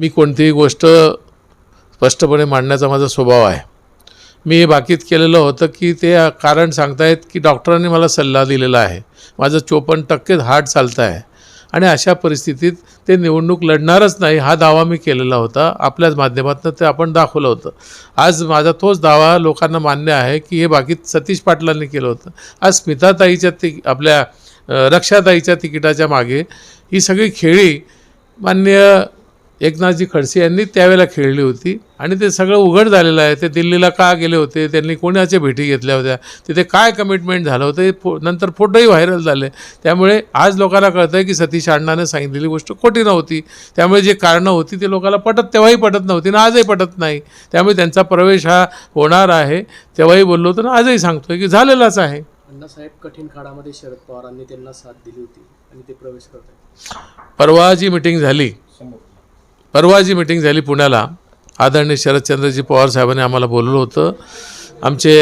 मी कोणतीही गोष्ट स्पष्टपणे मांडण्याचा माझा स्वभाव आहे. मी हे बाकीत केलेलं होतं की ते कारण सांगतायत की डॉक्टरांनी मला सल्ला दिलेला आहे. माझं चोपन्न टक्केच हार्ट चालतं आहे. आणि अशा परिस्थितीत ते निवडणूक लढणारच नाही हा दावा मी केलेला होता. आपल्याच माध्यमातून ते आपण दाखवलं होतं. आज माझा तोच दावा लोकांना मान्य आहे की हे बाकीत सतीश पाटलांनी केलं होतं. आज स्मिताताईच्या ति आपल्या रक्षाताईच्या तिकिटाच्या मागे ही सगळी खेळी मान्य एकनाथजी खडसे यांनी त्यावेळेला खेळली होती आणि ते सगळं उघड झालेलं आहे. ते दिल्लीला का गेले होते? त्यांनी कोणाच्या भेटी घेतल्या होत्या? तिथे काय कमिटमेंट झालं होतं? हे फो नंतर फोटोही व्हायरल झाले. त्यामुळे आज लोकांना कळतं आहे की सतीश अण्णाने सांगितलेली गोष्ट खोटी नव्हती. त्यामुळे जे कारणं होती ते लोकांना पटत तेव्हाही पटत नव्हती आणि आजही पटत नाही. त्यामुळे त्यांचा प्रवेश हा होणार आहे. तेव्हाही बोललो होतो ना आजही सांगतोय की झालेलाच आहे. अण्णासाहेब कठीण काळामध्ये शरद पवारांनी त्यांना साथ दिली होती आणि ते प्रवेश करत परवा जी मिटिंग झाली परवा जी मिटिंग झाली पुण्याला. आदरणीय शरदचंद्रजी पवार साहेबांनी आम्हाला बोलवलं होतं. आमचे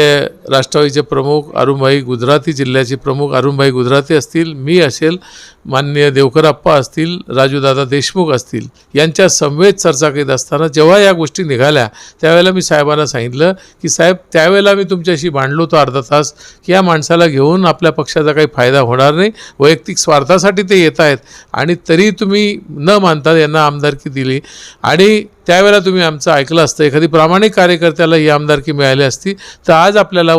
राष्ट्रवादीचे प्रमुख अरुणभाई गुजराती जिल्ह्याचे प्रमुख अरुणभाई गुजराती असतील मी असेल माननीय देवकरप्पा असतील राजूदादा देशमुख असतील यांच्या समवेत चर्चा करीत असताना जेव्हा या गोष्टी निघाल्या त्यावेळेला मी साहेबांना सांगितलं की साहेब त्यावेळेला मी तुमच्याशी भांडलो होतो अर्धा तास की या माणसाला घेऊन आपल्या पक्षाचा काही फायदा होणार नाही वैयक्तिक स्वार्थासाठी ते येत आहेत आणि तरी तुम्ही न मानता यांना आमदारकी दिली आणि त्यावेळेला तुम्ही आमचं ऐकलं असतं. एखादी प्रामाणिक कार्यकर्त्याला ही आमदारकी मिळाली असती तर आज आपल्याला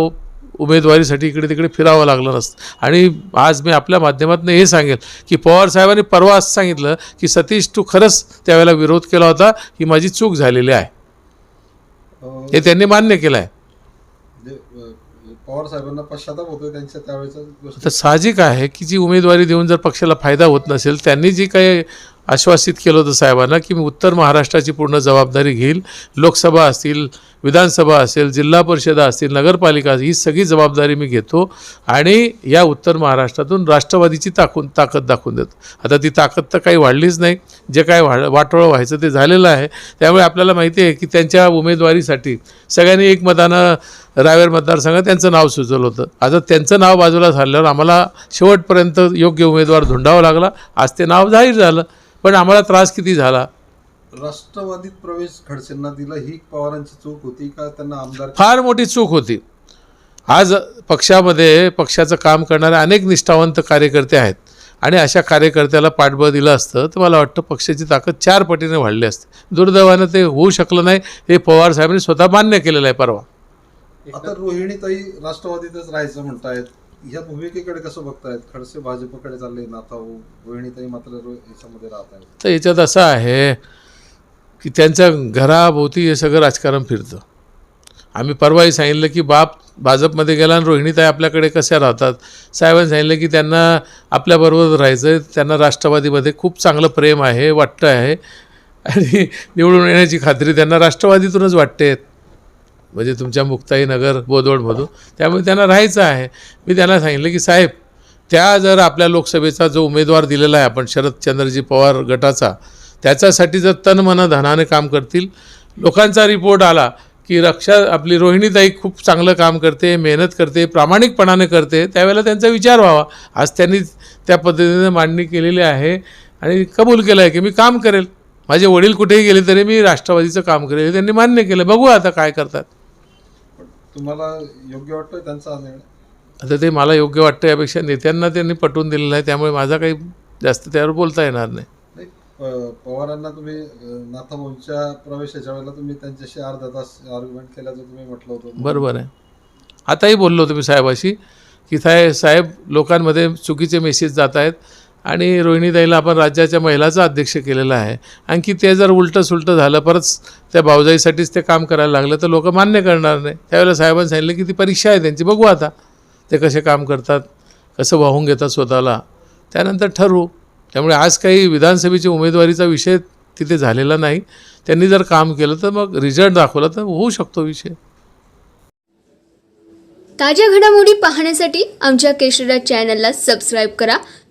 उमेदवारीसाठी इकडे तिकडे फिरावं लागलं नसतं. आणि आज मी आपल्या माध्यमातून हे सांगेल की पवार साहेबांनी परवा असं सांगितलं की सतीश तू खरंच त्यावेळेला विरोध केला होता ही माझी चूक झालेली आहे. हे त्यांनी मान्य केलं आहे. जे, अं, पवार साहेबांना पश्चाताप होतोय त्यांच्या त्यावेळेचा तर साहजिक आहे की जी उमेदवारी देऊन जर पक्षाला फायदा होत नसेल त्यांनी जी काही आश्वासित केलं होतं साहेबांना की मी उत्तर महाराष्ट्राची पूर्ण जबाबदारी घेईल लोकसभा असतील विधानसभा असेल जिल्हा परिषदा असतील नगरपालिका ही सगळी जबाबदारी मी घेतो आणि या उत्तर महाराष्ट्रातून राष्ट्रवादीची ताकून ताकद दाखवून देतो. आता ती ताकद तर काही वाढलीच नाही. जे काय वा वाटोळं व्हायचं ते झालेलं आहे. त्यामुळे आपल्याला माहिती आहे की त्यांच्या उमेदवारीसाठी सगळ्यांनी एक मतानं रावेर मतदारसंघात त्यांचं नाव सुचवलं होतं. आता त्यांचं नाव बाजूला झाल्यावर आम्हाला शेवटपर्यंत योग्य उमेदवार धुंडावा लागला. आज ते नाव जाहीर झालं. पण आम्हाला त्रास किती झाला? राष्ट्रवादीत प्रवेश खडसेंना दिला ही पवारांची चूक होती का? त्यांना आमदार फार मोठी चूक होती. आज पक्षामध्ये पक्षाचं काम करणारे अनेक निष्ठावंत कार्यकर्ते आहेत आणि अशा कार्यकर्त्याला पाठबळ दिलं असतं तर मला वाटतं पक्षाची ताकद चार पटीने वाढली असते. दुर्दैवानं ते होऊ शकलं नाही हे पवार साहेबांनी स्वतः मान्य केलेलं आहे परवा. आता रोहिणीताई राष्ट्रवादीतच राहायचं म्हणतायत. ह्या भूमिकेकडे कसं बघतायत? खडसे भाजपकडे चालले नाथा वहिणीताई मात्र याच्यामध्ये राहत आहेत. तर याच्यात असं आहे की त्यांच्या घराभोवती हे सगळं राजकारण फिरतं. आम्ही परवाही सांगितलं की बाप भाजपमध्ये गेला आणि रोहिणीताई आपल्याकडे कशा राहतात? साहेबांनी सांगितलं की त्यांना आपल्याबरोबर राहायचं आहे त्यांना राष्ट्रवादीमध्ये खूप चांगलं प्रेम आहे वाटतं आहे. आणि निवडून येण्याची खात्री त्यांना राष्ट्रवादीतूनच वाटते. म्हणजे तुमच्या मुक्ताई नगर बोदवडमधून त्यामुळे त्यांना राहायचं आहे. मी त्यांना सांगितलं की साहेब त्या जर आपल्या लोकसभेचा जो उमेदवार दिलेला आहे आपण शरदचंद्रजी पवार गटाचा त्याच्यासाठी जर तन मन धनाने काम करतील लोकांचा रिपोर्ट आला की रक्षा आपली रोहिणीताई खूप चांगलं काम करते मेहनत करते प्रामाणिकपणाने करते त्यावेळेला त्यांचा विचार व्हावा. आज त्यांनी त्या पद्धतीने मांडणी केलेली आहे आणि कबूल केलं आहे की मी काम करेल. माझे वडील कुठेही गेले तरी मी राष्ट्रवादीचं काम करेल. त्यांनी मान्य केलं. बघू आता काय करतात. तुम्हाला योग्य वाटतोय त्यांचा हा निर्णय? आता ते मला योग्य वाटतं यापेक्षा नेत्यांना त्यांनी पटवून दिलेलं आहे त्यामुळे माझा काही जास्त त्यावर बोलता येणार नाही. नाही प- पवारांना तुम्ही अं, नाथाभाऊंच्या प्रवेशाच्या वेळेला तुम्ही त्यांच्याशी अर्धा तास आर्ग्युमेंट केल्याचं तुम्ही म्हटलं होतं. बरोबर आहे. आताही बोललो होतो मी साहेबाशी की साहेब साहेब लोकांमध्ये चुकीचे मेसेज जात आहेत. आणि रोहिणीताईला आपण राज्याच्या महिलाचा अध्यक्ष केलेला आहे. आणखी ते जर उलटं सुलटं झालं परत त्या भाऊजाईसाठीच ते काम करायला लागलं तर लोक मान्य करणार नाही. त्यावेळेला साहेबांनी सांगितलं की ती परीक्षा आहे त्यांची बघू आता ते कसे काम करतात कसं वाहून घेतात स्वतःला. त्यानंतर ठरवू. त्यामुळे आज काही विधानसभेची उमेदवारीचा विषय तिथे झालेला नाही. त्यांनी जर काम केलं तर मग रिझल्ट दाखवला तर होऊ शकतो विषय. ताज्या घडामोडी पाहण्यासाठी आमच्या केशराज चॅनलला सबस्क्राईब करा.